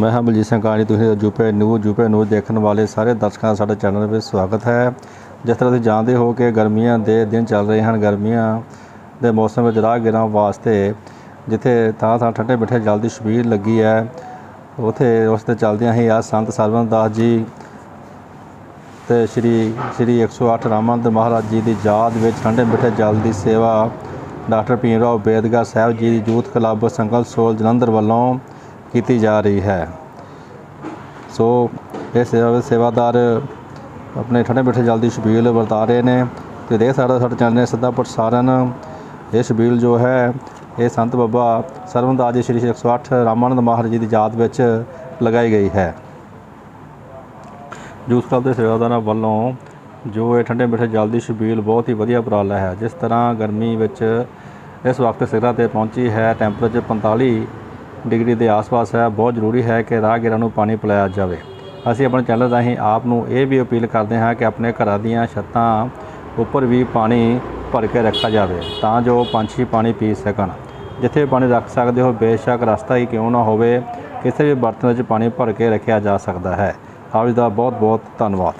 ਮੈਂ ਹਾਂ ਬਲਜੀਤ ਸਿੰਘ ਕਾਣੀ ਤੁਸੀਂ ਜੂਪੇ ਨਿਊਜ਼ ਜੂਪੇ ਨਿਊਜ਼ ਦੇਖਣ ਵਾਲੇ ਸਾਰੇ ਦਰਸ਼ਕਾਂ ਦਾ ਸਾਡੇ ਚੈਨਲ ਵਿੱਚ ਸਵਾਗਤ ਹੈ। ਜਿਸ ਤਰ੍ਹਾਂ ਤੁਸੀਂ ਜਾਣਦੇ ਹੋ ਕਿ ਗਰਮੀਆਂ ਦੇ ਦਿਨ ਚੱਲ ਰਹੇ ਹਨ, ਗਰਮੀਆਂ ਦੇ ਮੌਸਮ ਵਿੱਚ ਰਾਹਗੀਰਾਂ ਵਾਸਤੇ ਜਿੱਥੇ ਥਾਂ ਥਾਂ ਠੰਡੇ ਮਿੱਠੇ ਜਲ ਦੀ ਸ਼ਬੀਰ ਲੱਗੀ ਹੈ, ਉਥੇ ਉਸ ਤੇ ਚੱਲਦਿਆਂ ਹੀ ਆ ਸੰਤ ਸਰਵਨ ਦਾਸ ਜੀ ਤੇ ਸ਼੍ਰੀ ਸ਼੍ਰੀ 108 ਰਾਮਾਨੰਦ ਮਹਾਰਾਜ ਜੀ ਦੀ ਯਾਦ ਵਿੱਚ ਠੰਡੇ ਮਿੱਠੇ ਜਲ ਦੀ ਸੇਵਾ ਡਾਕਟਰ ਭੀਮ ਰਾਓ ਅੰਬੇਦਕਰ ਸਾਹਿਬ ਜੀ ਦੀ ਯੂਥ ਕਲੱਬ ਸੰਗਲ ਸੋਲ ਜਲੰਧਰ ਵੱਲੋਂ ਕੀਤੀ ਜਾ ਰਹੀ ਹੈ। ਸੋ ਇਹ ਸੇਵਾ ਸੇਵਾਦਾਰ ਆਪਣੇ ਠੰਡੇ ਮਿੱਠੇ ਜਲ ਦੀ ਛਬੀਲ ਵਰਤਾ ਰਹੇ ਨੇ ਤੇ ਦੇਖ ਸਾਡਾ ਹੋ ਸਾਡੇ ਚੈਨਲ ਸਿੱਧਾ ਪ੍ਰਸਾਰਣ ਇਹ ਸ਼ਬੀਲ ਜੋ ਹੈ, ਇਹ ਸੰਤ ਬਾਬਾ ਸਰਵਨਦਾਸ ਜੀ ਸ਼੍ਰੀ 108 ਰਾਮਾਨੰਦ ਮਹਾਰਾਜ ਜੀ ਦੀ ਯਾਦ ਵਿੱਚ ਲਗਾਈ ਗਈ ਹੈ। ਜੂਸ ਕਲੱਬ ਦੇ ਸੇਵਾਦਾਰਾਂ ਵੱਲੋਂ ਜੋ ਇਹ ਠੰਡੇ ਮਿੱਠੇ ਜਲ ਦੀ ਸ਼ਬੀਲ ਬਹੁਤ ਹੀ ਵਧੀਆ ਉਪਰਾਲਾ ਹੈ, ਜਿਸ ਤਰ੍ਹਾਂ ਗਰਮੀ ਵਿੱਚ ਇਸ ਵਕਤ ਸਿਖਰਾਂ ਤੇ ਪਹੁੰਚੀ ਹੈ, ਟੈਂਪਰੇਚਰ 45 ਡਿਗਰੀ ਦੇ ਆਸ-ਪਾਸ ਹੈ। ਬਹੁਤ ਜ਼ਰੂਰੀ ਹੈ ਕਿ ਰਾਹਗੀਰਾਂ ਨੂੰ ਪਾਣੀ ਪਿਲਾਇਆ ਜਾਵੇ। ਅਸੀਂ ਆਪਣੇ ਚੈਨਲ ਰਾਹੀਂ ਆਪ ਨੂੰ ਇਹ ਵੀ ਅਪੀਲ ਕਰਦੇ ਹਾਂ ਕਿ ਆਪਣੇ ਘਰਾਂ ਦੀਆਂ ਛੱਤਾਂ ਉੱਪਰ ਵੀ ਪਾਣੀ ਭਰ ਕੇ ਰੱਖਿਆ ਜਾਵੇ ਤਾਂ ਜੋ ਪੰਛੀ ਪਾਣੀ ਪੀ ਸਕਣ। ਜਿੱਥੇ ਪਾਣੀ ਰੱਖ ਸਕਦੇ ਹੋ, ਬੇਸ਼ੱਕ ਰਸਤਾ ਹੀ ਕਿਉਂ ਨਾ ਹੋਵੇ, ਕਿਸੇ ਵੀ ਬਰਤਨ ਵਿੱਚ ਪਾਣੀ ਭਰ ਕੇ ਰੱਖਿਆ ਜਾ ਸਕਦਾ ਹੈ। ਆਪ ਜੀ ਦਾ ਬਹੁਤ ਬਹੁਤ ਧੰਨਵਾਦ।